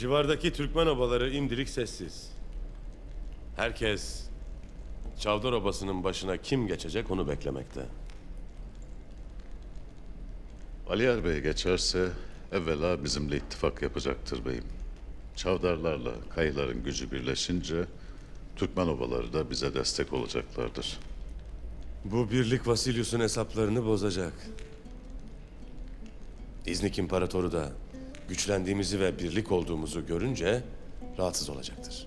Civardaki Türkmen obaları imdilik sessiz. Herkes Çavdar Obası'nın başına kim geçecek onu beklemekte. Aliyar Bey geçerse evvela bizimle ittifak yapacaktır beyim. Çavdarlarla kayıların gücü birleşince Türkmen obaları da bize destek olacaklardır. Bu birlik Vasilyus'un hesaplarını bozacak. İznik İmparatoru da güçlendiğimizi ve birlik olduğumuzu görünce rahatsız olacaktır.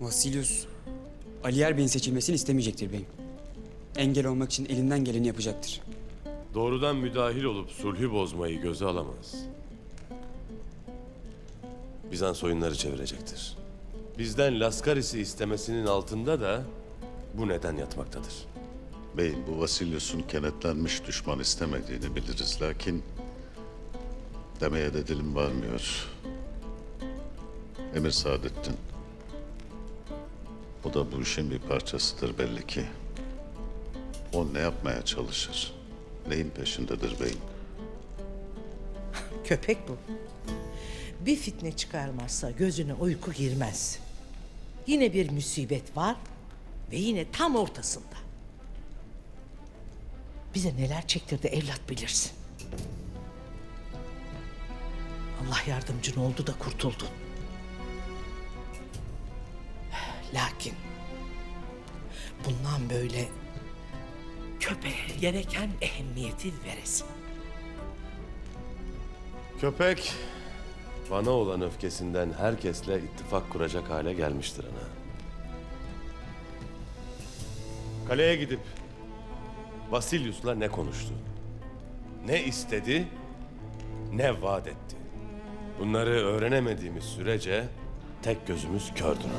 Vasilius, Aliyer Bey'in seçilmesini istemeyecektir beyim. Engel olmak için elinden geleni yapacaktır. Doğrudan müdahil olup sulhü bozmayı göze alamaz. Bizans oyunları çevirecektir. Bizden Laskaris'i istemesinin altında da bu neden yatmaktadır. Beyim bu Vasilyus'un kenetlenmiş düşman istemediğini biliriz lakin demeye de dilim varmıyor. Emir Saadettin. O da bu işin bir parçasıdır belli ki. O ne yapmaya çalışır? Neyin peşindedir beyim? Köpek bu. Bir fitne çıkarmazsa gözüne uyku girmez. Yine bir musibet var ve yine tam ortasında. Bize neler çektirdi evlat bilirsin. Allah yardımcın oldu da kurtuldun. Lakin bundan böyle köpeğe gereken ehemmiyeti veresin. Köpek bana olan öfkesinden herkesle ittifak kuracak hale gelmiştir ana. Kaleye gidip Vasilyus'la ne konuştu? Ne istedi? Ne vaat etti? Bunları öğrenemediğimiz sürece tek gözümüz kördür.